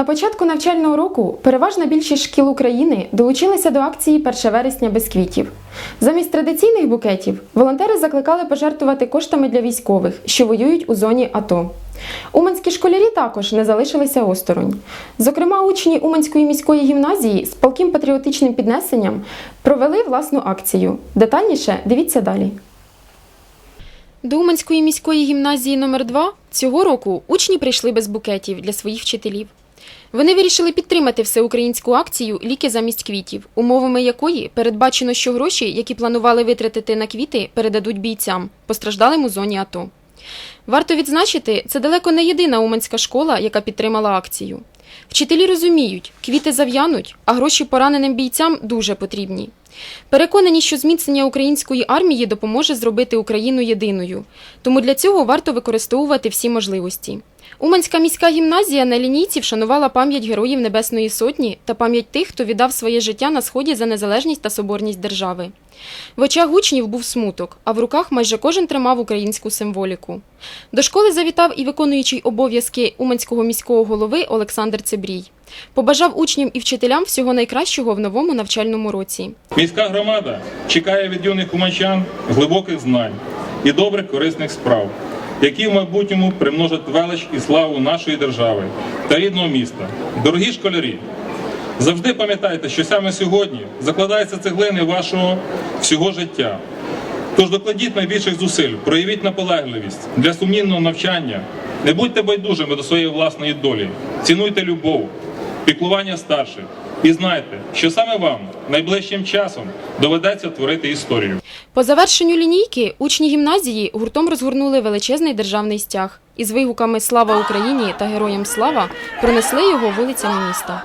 На початку навчального року переважна більшість шкіл України долучилися до акції 1 вересня без квітів. Замість традиційних букетів волонтери закликали пожертвувати коштами для військових, що воюють у зоні АТО. Уманські школярі також не залишилися осторонь. Зокрема, учні Уманської міської гімназії з палким патріотичним піднесенням провели власну акцію. Детальніше дивіться далі. До Уманської міської гімназії номер 2 цього року учні прийшли без букетів для своїх вчителів. Вони вирішили підтримати всеукраїнську акцію Ліки замість квітів, умовами якої передбачено, що гроші, які планували витратити на квіти, передадуть бійцям, постраждалим у зоні АТО. Варто відзначити, це далеко не єдина уманська школа, яка підтримала акцію. Вчителі розуміють, квіти зав'януть, а гроші пораненим бійцям дуже потрібні. Переконані, що зміцнення української армії допоможе зробити Україну єдиною, тому для цього варто використовувати всі можливості. Уманська міська гімназія на лінійці вшанувала пам'ять героїв Небесної Сотні та пам'ять тих, хто віддав своє життя на сході за незалежність та соборність держави. В очах учнів був смуток, а в руках майже кожен тримав українську символіку. До школи завітав і виконуючий обов'язки Уманського міського голови Олександр Цибрій. Побажав учням і вчителям всього найкращого в новому навчальному році. Міська громада чекає від юних уманчан глибоких знань і добрих корисних справ, які в майбутньому примножать велич і славу нашої держави та рідного міста. Дорогі школярі, завжди пам'ятайте, що саме сьогодні закладаються цеглини вашого всього життя. Тож докладіть найбільших зусиль, проявіть наполегливість для сумнівного навчання. Не будьте байдужими до своєї власної долі, цінуйте любов, піклування старших і знайте, що саме вам найближчим часом доведеться творити історію. По завершенню лінійки учні гімназії гуртом розгорнули величезний державний стяг і з вигуками Слава Україні та Героям слава пронесли його вулицями міста.